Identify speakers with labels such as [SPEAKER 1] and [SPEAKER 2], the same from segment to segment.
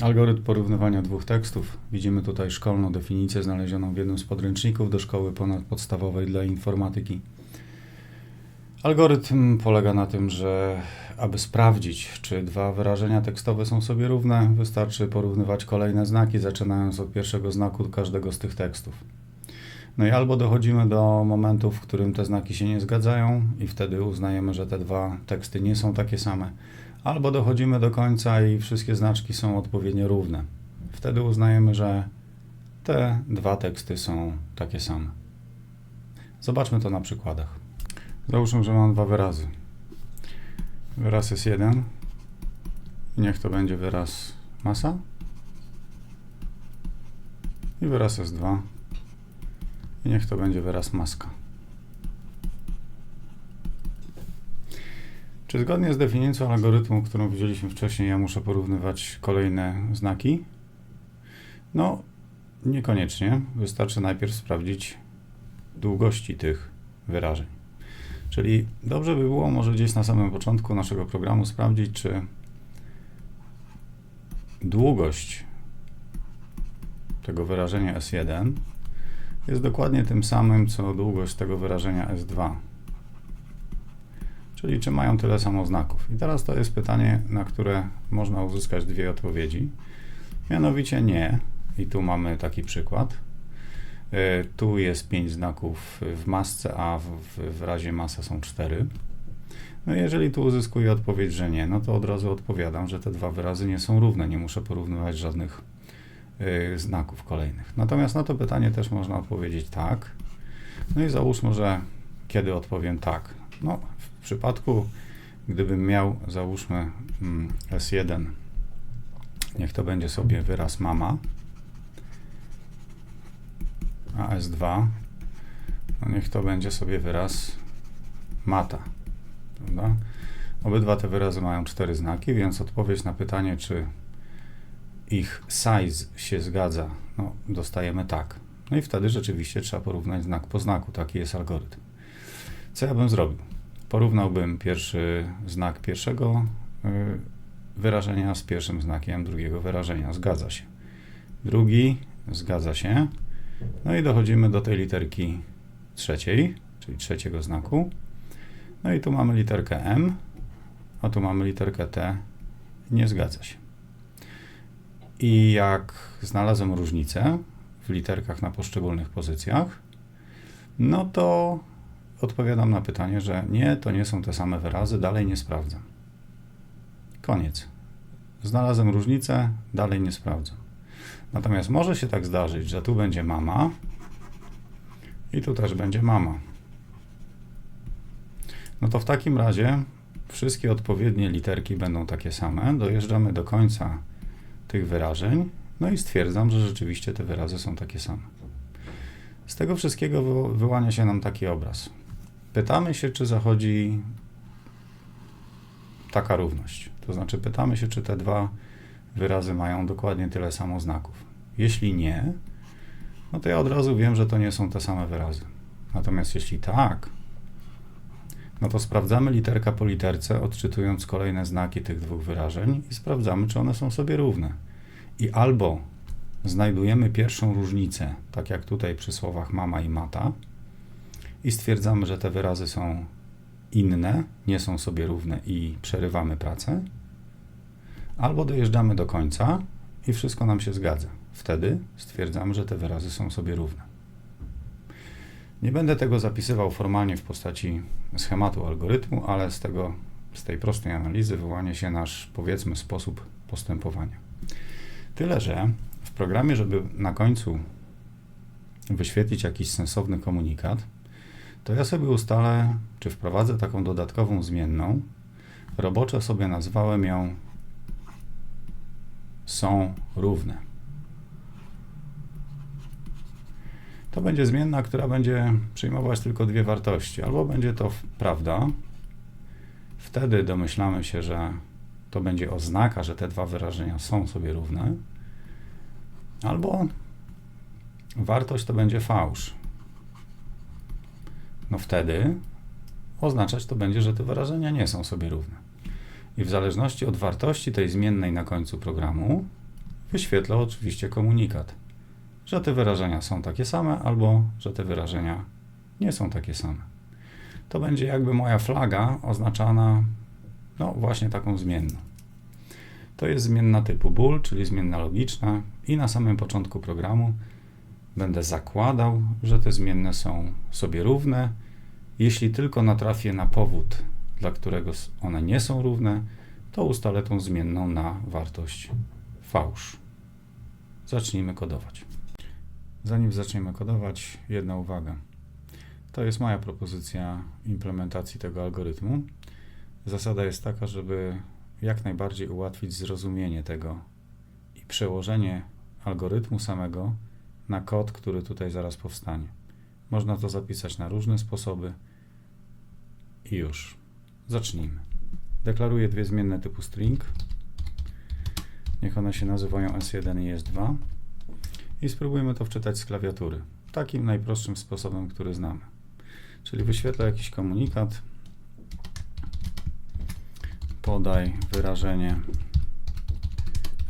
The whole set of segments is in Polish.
[SPEAKER 1] Algorytm porównywania dwóch tekstów. Widzimy tutaj szkolną definicję znalezioną w jednym z podręczników do szkoły ponadpodstawowej dla informatyki. Algorytm polega na tym, że aby sprawdzić, czy dwa wyrażenia tekstowe są sobie równe, wystarczy porównywać kolejne znaki, zaczynając od pierwszego znaku każdego z tych tekstów. No i albo dochodzimy do momentu, w którym te znaki się nie zgadzają, i wtedy uznajemy, że te dwa teksty nie są takie same, albo dochodzimy do końca i wszystkie znaczki są odpowiednio równe. Wtedy uznajemy, że te dwa teksty są takie same. Zobaczmy to na przykładach. Załóżmy, że mam dwa wyrazy. Wyraz jest jeden. Niech to będzie wyraz masa. I wyraz jest dwa. I niech to będzie wyraz maska. Czy zgodnie z definicją algorytmu, którą widzieliśmy wcześniej, ja muszę porównywać kolejne znaki? No, niekoniecznie. Wystarczy najpierw sprawdzić długości tych wyrażeń. Czyli dobrze by było może gdzieś na samym początku naszego programu sprawdzić, czy długość tego wyrażenia S1 jest dokładnie tym samym, co długość tego wyrażenia S2. Czyli czy mają tyle samo znaków. I teraz to jest pytanie, na które można uzyskać dwie odpowiedzi. Mianowicie nie. I tu mamy taki przykład. E, Tu jest 5 znaków w masce, a w, w, razie masa są 4. No jeżeli tu uzyskuję odpowiedź, że nie, no to od razu odpowiadam, że te dwa wyrazy nie są równe. Nie muszę porównywać żadnych y, znaków kolejnych. Natomiast na to pytanie też można odpowiedzieć tak. No i załóżmy, że kiedy odpowiem tak. No, w przypadku, gdybym miał, załóżmy mm, S1, niech to będzie sobie wyraz mama, a S2, no niech to będzie sobie wyraz mata. Prawda? Obydwa te wyrazy mają cztery znaki, więc odpowiedź na pytanie, czy ich size się zgadza, no, dostajemy tak. No i wtedy rzeczywiście trzeba porównać znak po znaku. Taki jest algorytm. Co ja bym zrobił? Porównałbym pierwszy znak pierwszego y, wyrażenia z pierwszym znakiem drugiego wyrażenia. Zgadza się. Drugi zgadza się. No i dochodzimy do tej literki trzeciej, czyli trzeciego znaku. No i tu mamy literkę M, a tu mamy literkę T. Nie zgadza się. I jak znalazłem różnicę w literkach na poszczególnych pozycjach, no to odpowiadam na pytanie, że nie, to nie są te same wyrazy, dalej nie sprawdzam. Koniec. Znalazłem różnicę, dalej nie sprawdzam. Natomiast może się tak zdarzyć, że tu będzie mama i tu też będzie mama. No to w takim razie wszystkie odpowiednie literki będą takie same. Dojeżdżamy do końca tych wyrażeń, no i stwierdzam, że rzeczywiście te wyrazy są takie same. Z tego wszystkiego wy- wyłania się nam taki obraz. Pytamy się, czy zachodzi taka równość. To znaczy, pytamy się, czy te dwa wyrazy mają dokładnie tyle samo znaków. Jeśli nie, no to ja od razu wiem, że to nie są te same wyrazy. Natomiast jeśli tak, no to sprawdzamy literka po literce, odczytując kolejne znaki tych dwóch wyrażeń i sprawdzamy, czy one są sobie równe. I albo znajdujemy pierwszą różnicę, tak jak tutaj przy słowach mama i mata, i stwierdzamy, że te wyrazy są inne, nie są sobie równe i przerywamy pracę, albo dojeżdżamy do końca i wszystko nam się zgadza. Wtedy stwierdzamy, że te wyrazy są sobie równe. Nie będę tego zapisywał formalnie w postaci schematu algorytmu, ale z tego, z tej prostej analizy wyłania się nasz, powiedzmy, sposób postępowania. Tyle, że w programie, żeby na końcu wyświetlić jakiś sensowny komunikat, to ja sobie ustalę, czy wprowadzę taką dodatkową zmienną. Roboczo sobie nazwałem ją są równe. To będzie zmienna, która będzie przyjmować tylko dwie wartości. Albo będzie to prawda, wtedy domyślamy się, że to będzie oznaka, że te dwa wyrażenia są sobie równe, albo wartość to będzie fałsz. No wtedy oznaczać to będzie, że te wyrażenia nie są sobie równe. I w zależności od wartości tej zmiennej na końcu programu, wyświetlę oczywiście komunikat, że te wyrażenia są takie same albo że te wyrażenia nie są takie same. To będzie jakby moja flaga oznaczana no właśnie taką zmienną. To jest zmienna typu bool, czyli zmienna logiczna i na samym początku programu będę zakładał, że te zmienne są sobie równe. Jeśli tylko natrafię na powód, dla którego one nie są równe, to ustalę tą zmienną na wartość fałsz. Zacznijmy kodować. Zanim zaczniemy kodować, jedna uwaga. To jest moja propozycja implementacji tego algorytmu. Zasada jest taka, żeby jak najbardziej ułatwić zrozumienie tego i przełożenie algorytmu samego na kod, który tutaj zaraz powstanie. Można to zapisać na różne sposoby i już. Zacznijmy. Deklaruję dwie zmienne typu string. Niech one się nazywają S1 i S2 i spróbujmy to wczytać z klawiatury. Takim najprostszym sposobem, który znamy. Czyli wyświetlę jakiś komunikat, podaj wyrażenie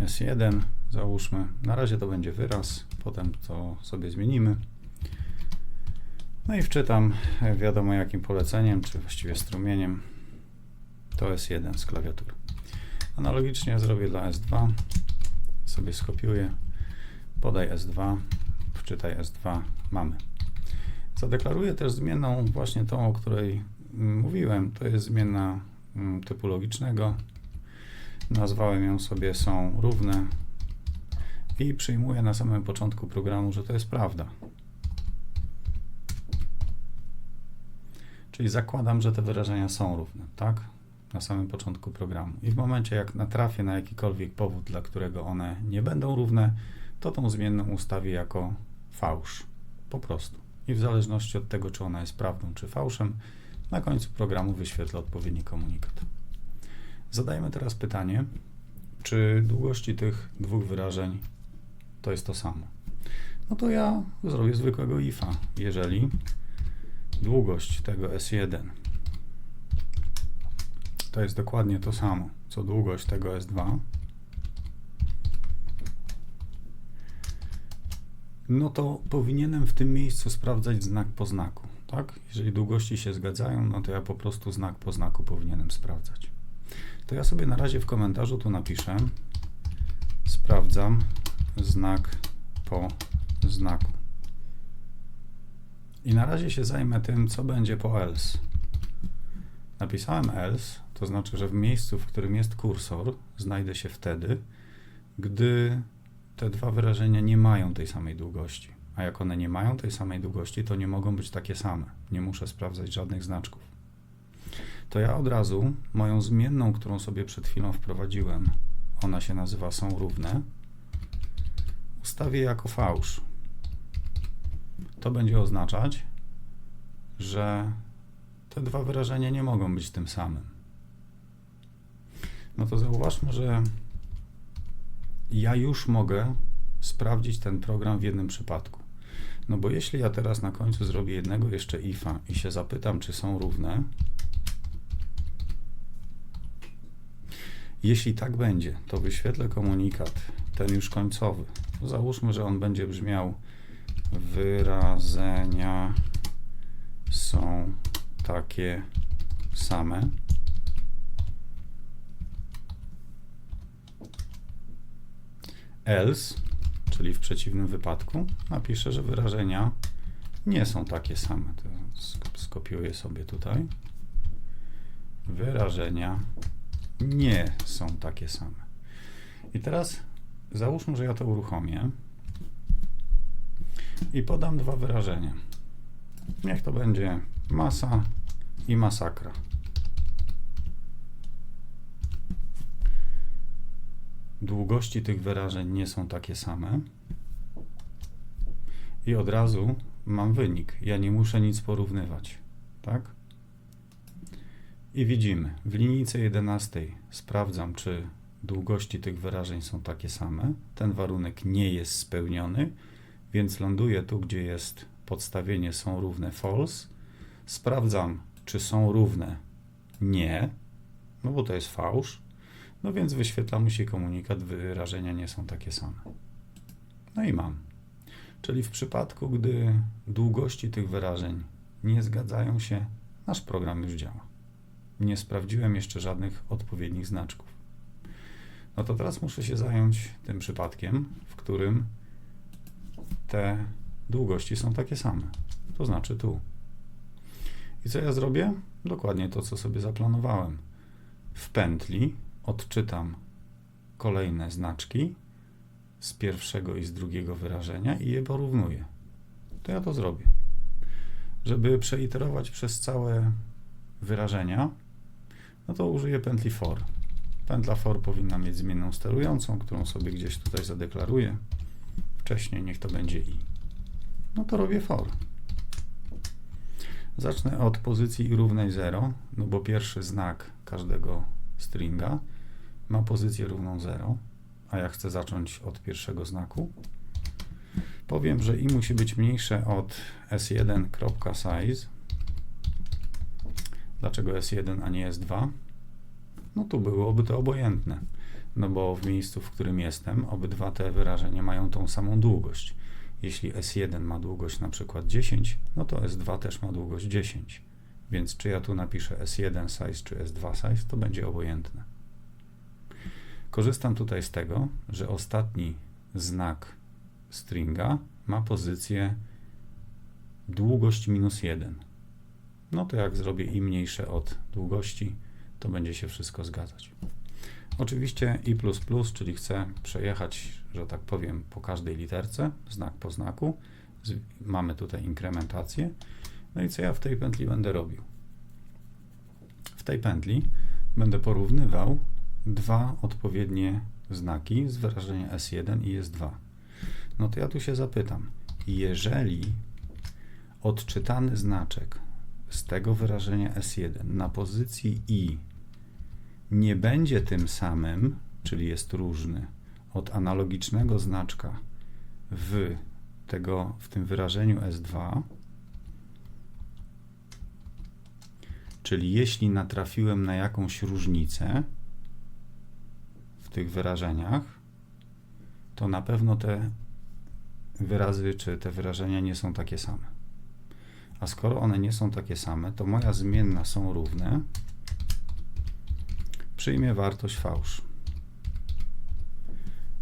[SPEAKER 1] S1, załóżmy. Na razie to będzie wyraz, potem to sobie zmienimy. No i wczytam wiadomo jakim poleceniem, czy właściwie strumieniem. To S1 z klawiatury. Analogicznie zrobię dla S2. Sobie skopiuję. Podaj S2, wczytaj S2. Mamy. Zadeklaruję też zmienną właśnie tą, o której mówiłem. To jest zmienna mm, typu logicznego. Nazwałem ją sobie są równe i przyjmuję na samym początku programu, że to jest prawda. Czyli zakładam, że te wyrażenia są równe, tak? Na samym początku programu. I w momencie, jak natrafię na jakikolwiek powód, dla którego one nie będą równe, to tą zmienną ustawię jako fałsz. Po prostu. I w zależności od tego, czy ona jest prawdą, czy fałszem, na końcu programu wyświetlę odpowiedni komunikat. Zadajmy teraz pytanie, czy długości tych dwóch wyrażeń to jest to samo. No to ja zrobię zwykłego ifa. Jeżeli długość tego S1 to jest dokładnie to samo, co długość tego S2, no to powinienem w tym miejscu sprawdzać znak po znaku, tak? Jeżeli długości się zgadzają, no to ja po prostu znak po znaku powinienem sprawdzać. To ja sobie na razie w komentarzu tu napiszę sprawdzam znak po znaku. I na razie się zajmę tym, co będzie po else. Napisałem else, to znaczy, że w miejscu, w którym jest kursor, znajdę się wtedy, gdy te dwa wyrażenia nie mają tej samej długości. A jak one nie mają tej samej długości, to nie mogą być takie same. Nie muszę sprawdzać żadnych znaczków. To ja od razu moją zmienną, którą sobie przed chwilą wprowadziłem, ona się nazywa są równe, ustawię jako fałsz. To będzie oznaczać, że te dwa wyrażenia nie mogą być tym samym. No to zauważmy, że ja już mogę sprawdzić ten program w jednym przypadku. No bo jeśli ja teraz na końcu zrobię jednego jeszcze ifa i się zapytam, czy są równe, jeśli tak będzie, to wyświetlę komunikat, ten już końcowy. Załóżmy, że on będzie brzmiał wyrażenia są takie same. Else, czyli w przeciwnym wypadku, napiszę, że wyrażenia nie są takie same. To skopiuję sobie tutaj. Wyrażenia nie są takie same. I teraz załóżmy, że ja to uruchomię i podam dwa wyrażenia. Niech to będzie masa i masakra. Długości tych wyrażeń nie są takie same. I od razu mam wynik. Ja nie muszę nic porównywać. Tak? I widzimy, w linijce 11 sprawdzam, czy długości tych wyrażeń są takie same. Ten warunek nie jest spełniony więc ląduję tu, gdzie jest podstawienie są równe false. Sprawdzam, czy są równe nie, no bo to jest fałsz. No więc wyświetla mu się komunikat, wyrażenia nie są takie same. No i mam. Czyli w przypadku, gdy długości tych wyrażeń nie zgadzają się, nasz program już działa. Nie sprawdziłem jeszcze żadnych odpowiednich znaczków. No to teraz muszę się zająć tym przypadkiem, w którym te długości są takie same. To znaczy tu. I co ja zrobię? Dokładnie to, co sobie zaplanowałem. W pętli odczytam kolejne znaczki z pierwszego i z drugiego wyrażenia i je porównuję. To ja to zrobię. Żeby przeiterować przez całe wyrażenia, no to użyję pętli for. Pętla for powinna mieć zmienną sterującą, którą sobie gdzieś tutaj zadeklaruję. Wcześniej niech to będzie i. No to robię for. Zacznę od pozycji równej 0, no bo pierwszy znak każdego stringa ma pozycję równą 0, a ja chcę zacząć od pierwszego znaku. Powiem, że i musi być mniejsze od s1.size. Dlaczego s1, a nie s2? No tu byłoby to obojętne, no bo w miejscu, w którym jestem, obydwa te wyrażenia mają tą samą długość. Jeśli S1 ma długość na przykład 10, no to S2 też ma długość 10. Więc czy ja tu napiszę S1 size czy S2 size, to będzie obojętne. Korzystam tutaj z tego, że ostatni znak stringa ma pozycję długość minus 1. No to jak zrobię i mniejsze od długości, to będzie się wszystko zgadzać. Oczywiście i++, czyli chcę przejechać, że tak powiem, po każdej literce, znak po znaku. Mamy tutaj inkrementację. No i co ja w tej pętli będę robił? W tej pętli będę porównywał dwa odpowiednie znaki z wyrażenia S1 i S2. No to ja tu się zapytam, jeżeli odczytany znaczek z tego wyrażenia S1 na pozycji I nie będzie tym samym, czyli jest różny od analogicznego znaczka w, tego, w tym wyrażeniu S2, czyli jeśli natrafiłem na jakąś różnicę w tych wyrażeniach, to na pewno te wyrazy czy te wyrażenia nie są takie same. A skoro one nie są takie same, to moja zmienna są równe, przyjmie wartość fałsz.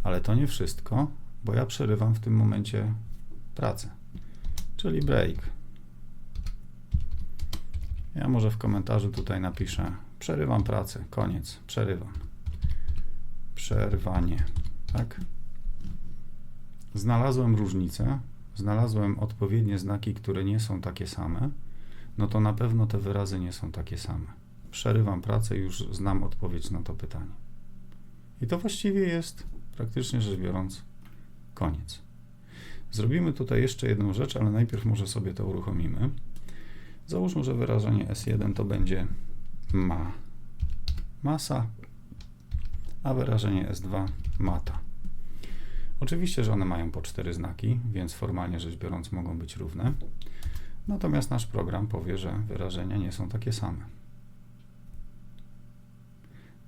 [SPEAKER 1] Ale to nie wszystko, bo ja przerywam w tym momencie pracę, czyli break. Ja może w komentarzu tutaj napiszę przerywam pracę, koniec, przerywam. Przerwanie, tak? Znalazłem różnicę, znalazłem odpowiednie znaki, które nie są takie same, no to na pewno te wyrazy nie są takie same przerywam pracę i już znam odpowiedź na to pytanie. I to właściwie jest, praktycznie rzecz biorąc, koniec. Zrobimy tutaj jeszcze jedną rzecz, ale najpierw może sobie to uruchomimy. Załóżmy, że wyrażenie S1 to będzie ma masa, a wyrażenie S2 mata. Oczywiście, że one mają po cztery znaki, więc formalnie rzecz biorąc mogą być równe. Natomiast nasz program powie, że wyrażenia nie są takie same.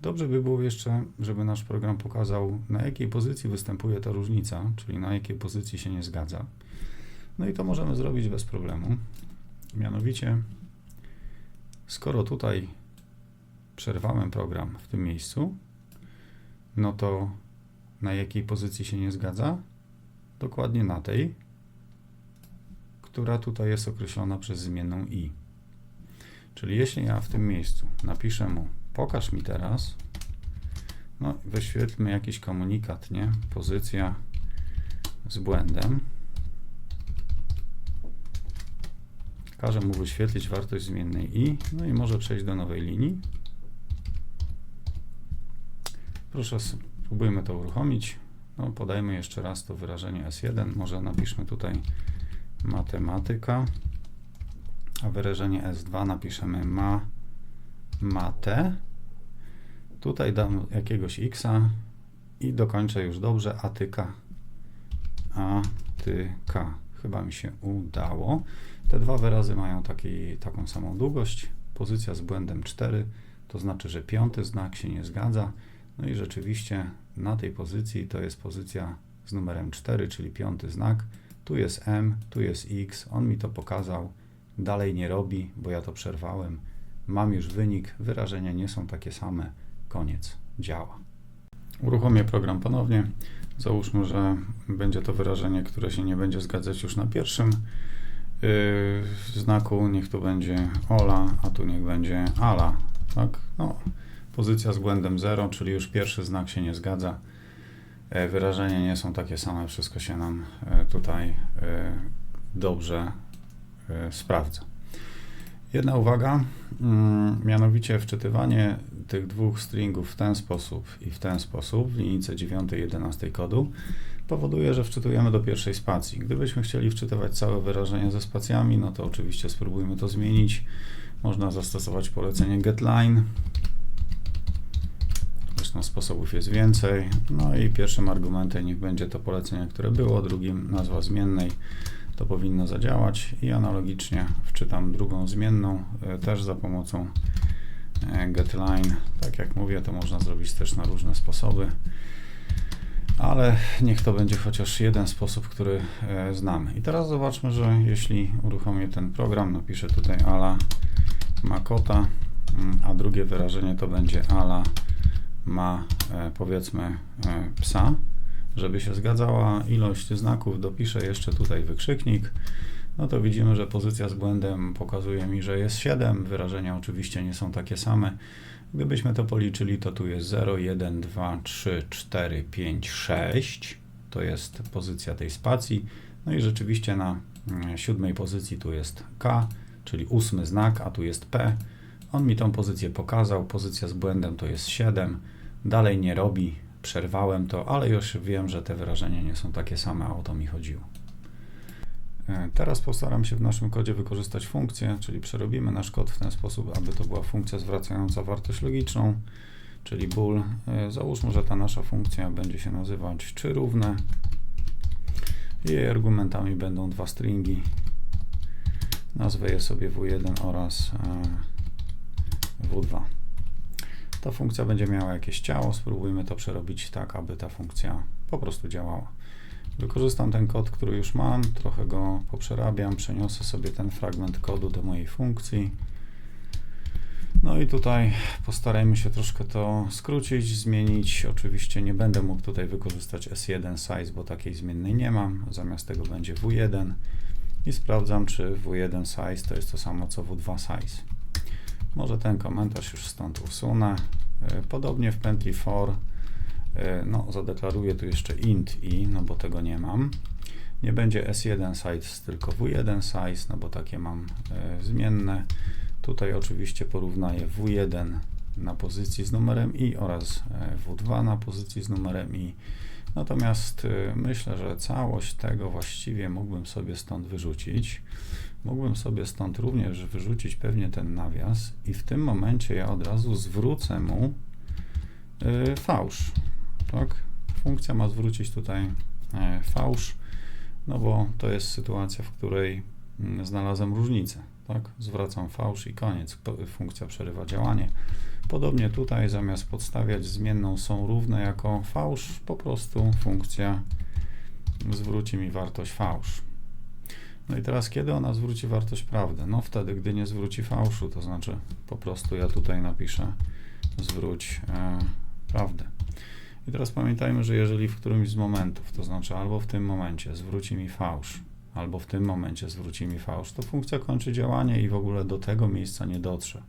[SPEAKER 1] Dobrze by było jeszcze, żeby nasz program pokazał, na jakiej pozycji występuje ta różnica, czyli na jakiej pozycji się nie zgadza. No i to możemy zrobić bez problemu. Mianowicie, skoro tutaj przerwałem program w tym miejscu, no to na jakiej pozycji się nie zgadza? Dokładnie na tej, która tutaj jest określona przez zmienną i. Czyli jeśli ja w tym miejscu napiszę mu pokaż mi teraz, no wyświetlmy jakiś komunikat, nie? Pozycja z błędem. Każę mu wyświetlić wartość zmiennej i, no i może przejść do nowej linii. Proszę, spróbujmy to uruchomić. No, podajmy jeszcze raz to wyrażenie S1. Może napiszmy tutaj matematyka, a wyrażenie S2 napiszemy ma matę. Tutaj dam jakiegoś x i dokończę już dobrze atyka. Atyka. Chyba mi się udało. Te dwa wyrazy mają taki, taką samą długość. Pozycja z błędem 4, to znaczy, że piąty znak się nie zgadza. No i rzeczywiście na tej pozycji to jest pozycja z numerem 4, czyli piąty znak. Tu jest M, tu jest X. On mi to pokazał. Dalej nie robi, bo ja to przerwałem. Mam już wynik. Wyrażenia nie są takie same. Koniec. Działa. Uruchomię program ponownie. Załóżmy, że będzie to wyrażenie, które się nie będzie zgadzać już na pierwszym yy, znaku. Niech tu będzie Ola, a tu niech będzie Ala. Tak? No, pozycja z błędem 0, czyli już pierwszy znak się nie zgadza. E, wyrażenia nie są takie same, wszystko się nam e, tutaj e, dobrze sprawdza. Jedna uwaga, mm, mianowicie wczytywanie tych dwóch stringów w ten sposób i w ten sposób w linijce 9 i 11 kodu powoduje, że wczytujemy do pierwszej spacji. Gdybyśmy chcieli wczytywać całe wyrażenie ze spacjami, no to oczywiście spróbujmy to zmienić. Można zastosować polecenie getLine. Zresztą sposobów jest więcej. No i pierwszym argumentem niech będzie to polecenie, które było, drugim nazwa zmiennej. To powinno zadziałać i analogicznie wczytam drugą zmienną e, też za pomocą e, getLine. Tak jak mówię, to można zrobić też na różne sposoby ale niech to będzie chociaż jeden sposób, który e, znamy. I teraz zobaczmy, że jeśli uruchomię ten program, napiszę tutaj ala ma kota, mm, a drugie wyrażenie to będzie ala ma powiedzmy psa. Żeby się zgadzała ilość znaków, dopiszę jeszcze tutaj wykrzyknik. No to widzimy, że pozycja z błędem pokazuje mi, że jest 7. Wyrażenia oczywiście nie są takie same. Gdybyśmy to policzyli, to tu jest 0, 1, 2, 3, 4, 5, 6. To jest pozycja tej spacji. No i rzeczywiście na mm, siódmej pozycji tu jest K, czyli ósmy znak, a tu jest P. On mi tą pozycję pokazał. Pozycja z błędem to jest 7. Dalej nie robi. Przerwałem to, ale już wiem, że te wyrażenia nie są takie same, a o to mi chodziło. E, teraz postaram się w naszym kodzie wykorzystać funkcję, czyli przerobimy nasz kod w ten sposób, aby to była funkcja zwracająca wartość logiczną, czyli bool. E, załóżmy, że ta nasza funkcja będzie się nazywać czy równe. Jej argumentami będą dwa stringi. Nazwę je sobie w1 oraz e, w2. Ta funkcja będzie miała jakieś ciało, spróbujmy to przerobić tak, aby ta funkcja po prostu działała. Wykorzystam ten kod, który już mam, trochę go poprzerabiam, przeniosę sobie ten fragment kodu do mojej funkcji. No i tutaj postarajmy się troszkę to skrócić, zmienić. Oczywiście nie będę mógł tutaj wykorzystać S1 size, bo takiej zmiennej nie mam. Zamiast tego będzie W1 i sprawdzam, czy W1 size to jest to samo co W2 size. Może ten komentarz już stąd usunę. E, podobnie w pętli for E, no, zadeklaruję tu jeszcze int i, no bo tego nie mam. Nie będzie s1 size, tylko w1 size, no bo takie mam e, zmienne. Tutaj oczywiście porównaję w1 na pozycji z numerem i oraz e, w2 na pozycji z numerem i. Natomiast e, myślę, że całość tego właściwie mógłbym sobie stąd wyrzucić. Mógłbym sobie stąd również wyrzucić pewnie ten nawias i w tym momencie ja od razu zwrócę mu e, fałsz tak? Funkcja ma zwrócić tutaj e, fałsz, no bo to jest sytuacja, w której mm, znalazłem różnicę, tak? Zwracam fałsz i koniec, funkcja przerywa działanie. Podobnie tutaj zamiast podstawiać zmienną są równe jako fałsz, po prostu funkcja zwróci mi wartość fałsz. No i teraz kiedy ona zwróci wartość prawdy? No wtedy, gdy nie zwróci fałszu, to znaczy po prostu ja tutaj napiszę zwróć e, prawdę. I teraz pamiętajmy, że jeżeli w którymś z momentów, to znaczy albo w tym momencie zwróci mi fałsz, albo w tym momencie zwróci mi fałsz, to funkcja kończy działanie i w ogóle do tego miejsca nie dotrze.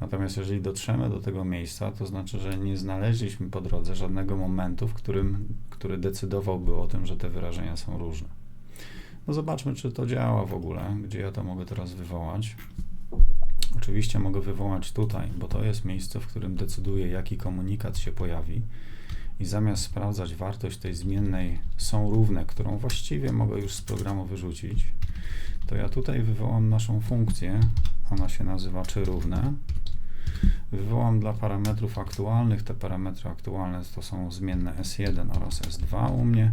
[SPEAKER 1] Natomiast jeżeli dotrzemy do tego miejsca, to znaczy, że nie znaleźliśmy po drodze żadnego momentu, w którym, który decydowałby o tym, że te wyrażenia są różne. No zobaczmy, czy to działa w ogóle, gdzie ja to mogę teraz wywołać. Oczywiście mogę wywołać tutaj, bo to jest miejsce, w którym decyduję, jaki komunikat się pojawi i zamiast sprawdzać wartość tej zmiennej są równe, którą właściwie mogę już z programu wyrzucić, to ja tutaj wywołam naszą funkcję, ona się nazywa czy równe. Wywołam dla parametrów aktualnych, te parametry aktualne to są zmienne S1 oraz S2 u mnie.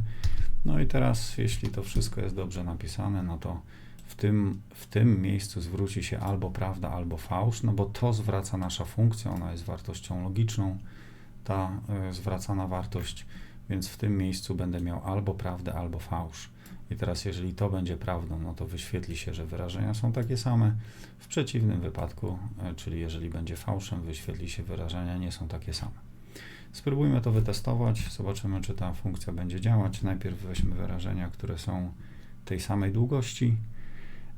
[SPEAKER 1] No i teraz, jeśli to wszystko jest dobrze napisane, no to w tym, w tym miejscu zwróci się albo prawda, albo fałsz, no bo to zwraca nasza funkcja, ona jest wartością logiczną, ta y, zwracana wartość, więc w tym miejscu będę miał albo prawdę, albo fałsz. I teraz, jeżeli to będzie prawdą, no to wyświetli się, że wyrażenia są takie same. W przeciwnym wypadku, y, czyli jeżeli będzie fałszem, wyświetli się wyrażenia nie są takie same. Spróbujmy to wytestować, zobaczymy, czy ta funkcja będzie działać. Najpierw weźmy wyrażenia, które są tej samej długości.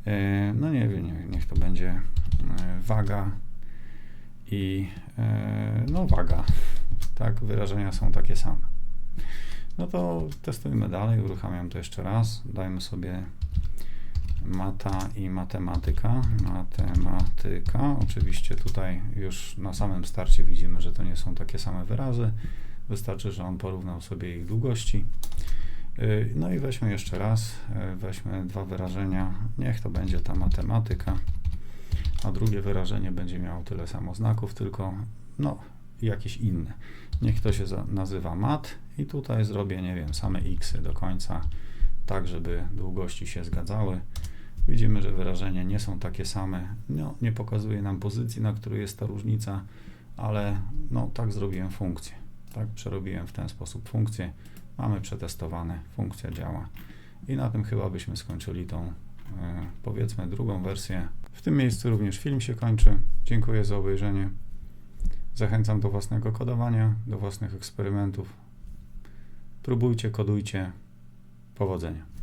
[SPEAKER 1] E, No nie wiem, nie- niech to będzie e, waga i e, no waga. Tak, wyrażenia są takie same. No to testujmy dalej, uruchamiam to jeszcze raz. Dajmy sobie mata i matematyka. Matematyka. Oczywiście tutaj już na samym starcie widzimy, że to nie są takie same wyrazy. Wystarczy, że on porównał sobie ich długości. Yy, No i weźmy jeszcze raz, yy, weźmy dwa wyrażenia. Niech to będzie ta matematyka, a drugie wyrażenie będzie miało tyle samo znaków, tylko no jakieś inne. Niech to się nazywa mat i tutaj zrobię, nie wiem, same xy do końca, tak żeby długości się zgadzały. Widzimy, że wyrażenia nie są takie same. No, nie pokazuje nam pozycji, na której jest ta różnica, ale no tak zrobiłem funkcję. Tak przerobiłem w ten sposób funkcję. Mamy przetestowane, funkcja działa. I na tym chyba byśmy skończyli tą, e, powiedzmy, drugą wersję. W tym miejscu również film się kończy. Dziękuję za obejrzenie. Zachęcam do własnego kodowania, do własnych eksperymentów. Próbujcie, kodujcie. Powodzenia.